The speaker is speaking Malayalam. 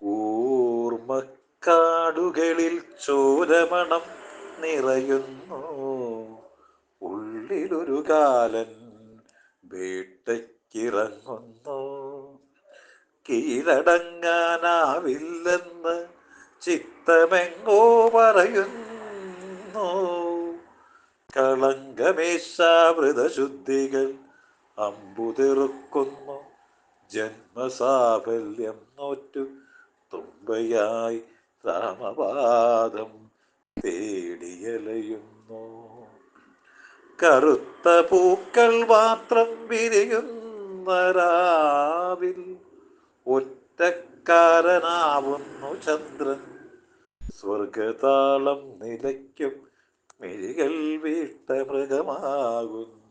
കൂർമ്മക്കാടുകളിൽ ചോരമണം നിറയുന്നു. ഉള്ളിലൊരു കാലൻ വേട്ടയ്ക്കിറങ്ങുന്നു. കീഴടങ്ങാനാവില്ലെന്ന് ചിത്തമെങ്ങോ പറയുന്നു. കളങ്കമേശാവൃതശുദ്ധികൾ അമ്പുതിറുക്കുന്നു. ജന്മസാഫല്യം നോറ്റു തുമ്പയായി രാമപാദം തേടിയലയുന്നു. കറുത്ത പൂക്കൾ മാത്രം വിരിയുന്ന രാവിൽ ഒറ്റക്കാരനാവുന്നു ചന്ദ്രൻ. സ്വർഗതാളം നിലയ്ക്കും മിഴികൾ വീട്ട മൃഗമാകുന്നു